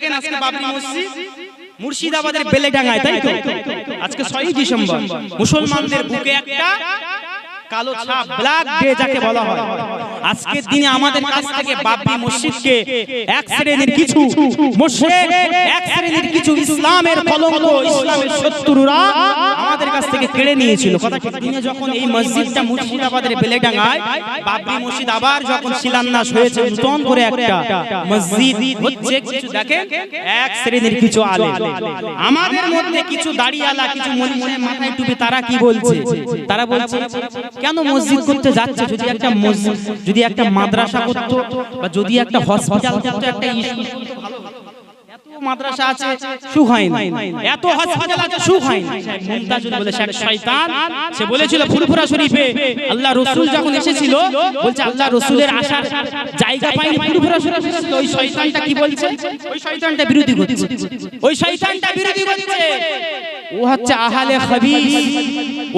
আজকে বাবরি মসজিদ মুর্শিদাবাদের বেলেডাঙ্গায় তাই তো? আজকে ছয়ই ডিসেম্বর। মুসলমানদের বুকে একটা কালো ছাপ ব্ল্যাক ডে যাকে বলা হয়। আজকের দিনে আমাদের কাছ থেকে বাবরি মসজিদকে এক শ্রেণির কিছু মুশরিক এক শ্রেণির কিছু ইসলামের কলঙ্ক ইসলামের শত্রুরা আমাদের কাছ থেকে কেড়ে নিয়েছিল কথা দিনে যখন এই মসজিদটা মুর্শিদাবাদের বেলেডাঙ্গায় বাবরি মসজিদ আবার যখন শিলান্যাস হয়েছে নতুন করে একটা মসজিদ হচ্ছে কিছু দেখেন এক শ্রেণির কিছু আলে আমাদের মধ্যে কিছু দাড়িয়ালা কিছু মনে মনে মাথায় টুপি তারা কি বলছে তারা বলছে কেন মসজিদ করতে যাচ্ছে যদি একটা মসজিদ যদি একটা মাদ্রাসা করতো বা যদি একটা হসপিটাল করতো একটা স্কুল ভালো এত মাদ্রাসা আছে সুখ হয় না। এত হসপিটাল আছে সুখ হয় না। মুমতাজুল বলে শেখ শয়তান। সে বলেছিল ফুরফুরা শরীফে আল্লাহ রাসূল যখন এসেছিল বলছে আল্লাহ রাসূলের আসার জায়গা পায়নি ফুরফুরা শরীফে এসেছিল। ওই শয়তানটা কি বলছে? ওই শয়তানটা বিরোধী করছে। ওই শয়তানটা বিরোধী করছে। ও হচ্ছে আহালে খবিস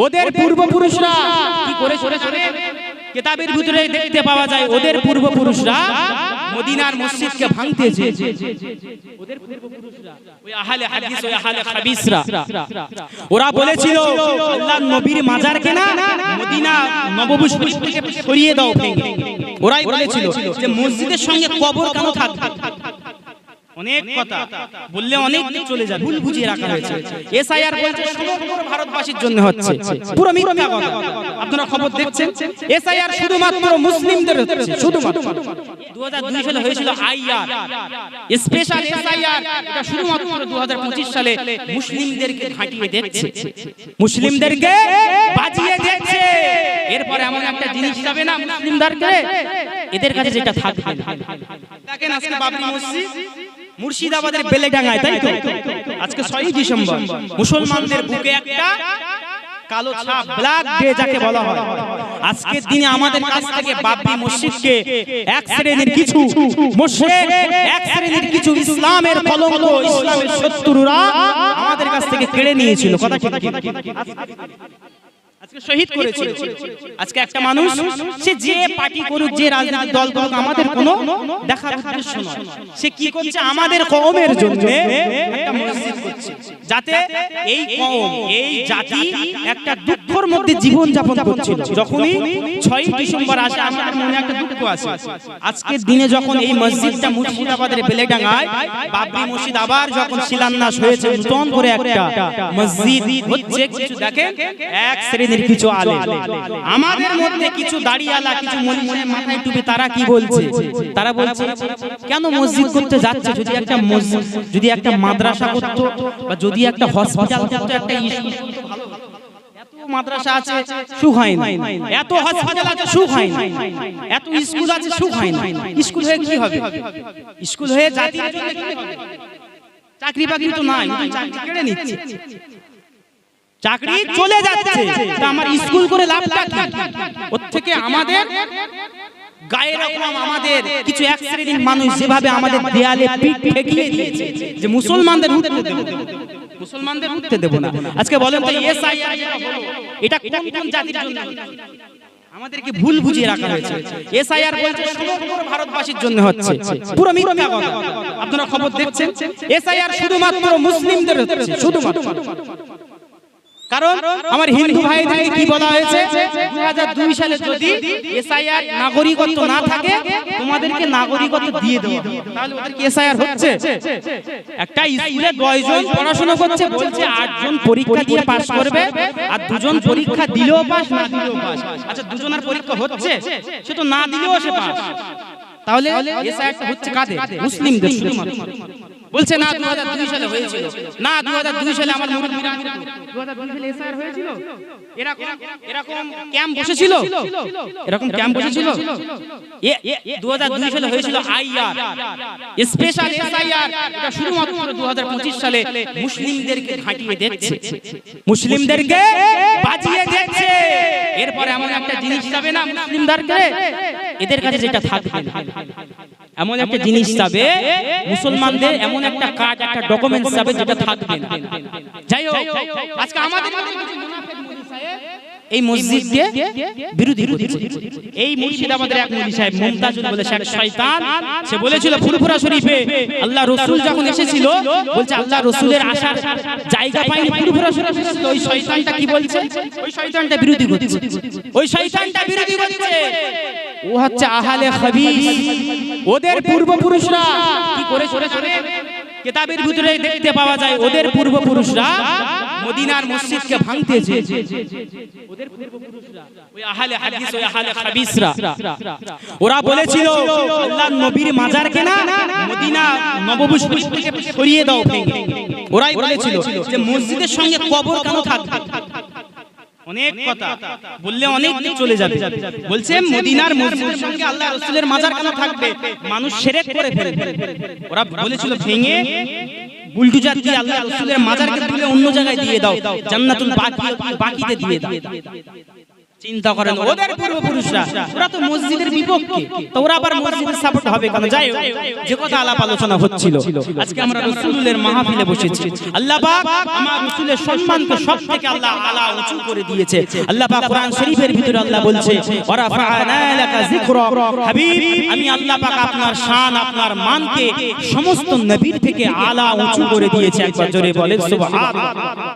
ওদের পূর্বপুরুষরা কি? কিতাবের ভিতরে দেখতে পাওয়া যায় ওদের পূর্বপুরুষরা মদিনার মসজিদকে ভাঙতেছে। ওদের পূর্বপুরুষরা ওরা বলেছিল নবীর মদিনা সরিয়ে দাও ওরাই বলেছিল যে মসজিদের সঙ্গে কবর কেন থাকবে? অনেক কথা। বললে অনেক চলে যাবে। ভুল বুঝিয়ে রাখা হয়েছে। এসআইআর বলছে সমগ্র ভারতবাসীর জন্য হচ্ছে। পুরো মিথ্যা কথা। আপনারা খবর দেখছেন? এসআইআর শুধুমাত্র মুসলিমদের হচ্ছে। শুধুমাত্র। 2002 সালে হয়েছিল আইআর। Special SIR. এটা শুধুমাত্র 2025 সালে মুসলিমদেরকে ঘাঁটিয়ে দেখছে মুসলিমদেরকে বাজিয়ে দেখছে এরপরে এমন একটা জিনিস যাবে না মুসলিমদেরকে? এদের কাছে যেটা থাকবে দেখেন আজকে বাবরি মসজিদ। মুর্শিদাবাদের বেলেডাঙ্গায় তাই তো? আজকে ছয়ই ডিসেম্বর। মুসলমানদের বুকে একটা কালো ছাপ ব্ল্যাক ডে যাকে বলা হয়। আজকের দিনে আমাদের কাছ থেকে বাবরি মসজিদকে এক শ্রেণির কিছু মুশরিক এক শ্রেণির কিছু ইসলামের কলঙ্ক ইসলামের শত্রুরা আমাদের কাছ থেকে কেড়ে নিয়েছিল। কথা ঠিক আজকে শহীদ করেছে। আজকে একটা মানুষ সে যে পার্টি করুক যে রাজনৈতিক দল করুক আমাদের কোনো দেখার উদ্দেশ্য নয়। সে কি করছে? আমাদের কমের জন্য একটা মসজিদ যাতে এই কওম এই জাতি একটা দুঃখের মধ্যে জীবন যাপন করছিল। যখনই 6 ডিসেম্বর আসে আমাদের মনে একটা দুঃখ আছে। আজকের দিনে যখন এই মসজিদটা মুর্শিদাবাদের বেলেডাঙ্গায় বাবরি মসজিদ আবার যখন শিলান্যাস হয়েছে নতুন করে একটা মসজিদ হচ্ছে কিছু দেখেন এক শ্রেণির কিছু আলে আমাদের মধ্যে কিছু দাড়িয়ালা কিছু মনে মনে মাথায় টুপি তারা কি বলছে? তারা বলছে কেন মসজিদ করতে যাচ্ছে? যদি একটা মসজিদ যদি একটা মাদ্রাসা করতো বা যদি একটা হসপিটাল করতো একটা স্কুল করতো ভালো। এত মাদ্রাসা আছে সুখ হয় না। এত হসপিটাল আছে সুখ হয় না। এত স্কুল আছে সুখ হয় না। স্কুল হয়ে কি হবে? স্কুল হয়ে জাতির জন্য কি হবে? চাকরি বাকরি তো নাই চাকরি কেড়ে নিচ্ছে। চাকরি চলে যাচ্ছে। তা আমার স্কুল করে লাভটা কি ওর থেকে আমাদের গায়ে রাখলাম আমাদের কিছু এক শ্রেণির মানুষ যেভাবে আমাদের দেয়ালে পিঠ ঠেকিয়ে দিয়েছে যে মুসলমানদের উঠতে দেব মুসলমানদের উঠতে দেব না। আজকে বলেন তো এসআইআর এটা কোন কোন জাতির জন্য? আমাদেরকে ভুল বুঝিয়ে রাখা হয়েছে। এসআইআর বলছে সমগ্র ভারতবাসীর জন্য হচ্ছে। পুরো মিথ্যা কথা। আপনারা খবর দেখছেন? এসআইআর শুধুমাত্র মুসলিমদের হচ্ছে। শুধুমাত্র। কারণ আমার হিন্দু ভাইদেরকে কি বলা হয়েছে? 2002 সালে যদি এসআইআর নাগরিকত্ব না থাকে তোমাদেরকে নাগরিকত্ব দিয়ে দেওয়া হবে। তাহলে এসআইআর হচ্ছে? একটা স্কুলে 10 জন পড়াশোনা করছে বলছে 8 জন পরীক্ষা দিয়ে পাস করবে আর দুজন পরীক্ষা দিলেও পাস না দিলেও পাস আচ্ছা দুজনের পরীক্ষা হচ্ছে সে তো না দিলেও সে পাস তাহলে এসআইআরটা হচ্ছে কাদের? মুসলিমদের শুধুমাত্র। বলছে না 2002 সালে হয়েছিল। না 2002 সালে আমার মুরব্বিরা 2002 সালে এসআইআর হয়েছিল। এরকম এরকম ক্যাম্প বসেছিল? এরকম ক্যাম্প বসেছিল? এ 2002 সালে হয়েছিল আইআর। স্পেশাল এসআইআর এটা শুধুমাত্র 2025 সালে মুসলিমদেরকে ঘাঁটিয়ে মুসলিমদেরকে বাজিয়ে দেখছে এরপরে এমন একটা জিনিস যাবে না মুসলিমদেরকে? এদের কাছে যেটা থাকবে। না এমন একটা জিনিস যাবে মুসলমানদের এমন একটা কাজ একটা ডকুমেন্টস যাবে যেটা থাকবে। না যাই হোক আজকে আমাদের এই মসজিদকে বিরোধী এই মুর্শিদাবাদের এক মুলি সাহেব মুমতাজুল বলে সে শয়তান। সে বলেছিল ফুরফুরা শরীফে আল্লাহ রসুল যখন এসেছিল বলছে আল্লাহ রসুলের আসার জায়গা পায়নি ফুরফুরা শরীফে। এসেছিল। ওই শয়তানটা কি বলছে? ওই শয়তানটা বিরোধী ওই শয়তানটা বিরোধী করছে। ও হচ্ছে আহালে খবিস ওদের পূর্বপুরুষরা কি? কেতাবের ভিতরে দেখতে পাওয়া যায় ওদের পূর্বপুরুষরা মদিনার মসজিদকে ভাঙতেছে। ওদের পূর্বপুরুষরা ওই আহলে হাদিস ওই আহলে খাবিসরা। ওরা বলেছিল আল্লাহর নবীর মাজারকে না মদিনা নববী শরীফ থেকে সরিয়ে দাও ভেঙে। ওরাই বলেছিল যে মসজিদের সঙ্গে কবর কেন থাকবে? অনেক কথা। বললে অনেক দিন চলে যাবে। বলছে মদিনার মসজিদের সঙ্গে আল্লাহ রাসূলের মাজার কেন থাকবে। মানুষ শিরক করে ফেলবে। ওরা বলেছিল ভেঙে বুলডুজার দিয়ে আল্লাহ রাসূলের মাজারকে তুলে অন্য জায়গায় দিয়ে দাও। জান্নাতুল বাকি বাকিতে দিয়ে দাও। চিন্তা করেন ওদের পূর্বপুরুষরা ওরা তো মসজিদের বিপক্ষে। তো ওরা আবার মসজিদের সাপোর্ট হবে কেন? যাই যে কথা আলাপ আলোচনা হচ্ছিল। আজকে আমরা রাসূলের মাহফিলে বসেছি। আল্লাহ পাক আমার রাসূলের সম্মানকে সব থেকে আল্লাহ আলা উঁচু করে দিয়েছে। আল্লাহ পাক কোরআন শরীফের ভিতরে আল্লাহ বলছে ওয়া রাফা'না লাকা যিকরা। হাবিব আমি আল্লাহ পাক আপনার শান আপনার মানকে সমস্ত নবীর থেকে আলা উঁচু করে দিয়েছে। একবার জোরে বলেন সুবহানাল্লাহ।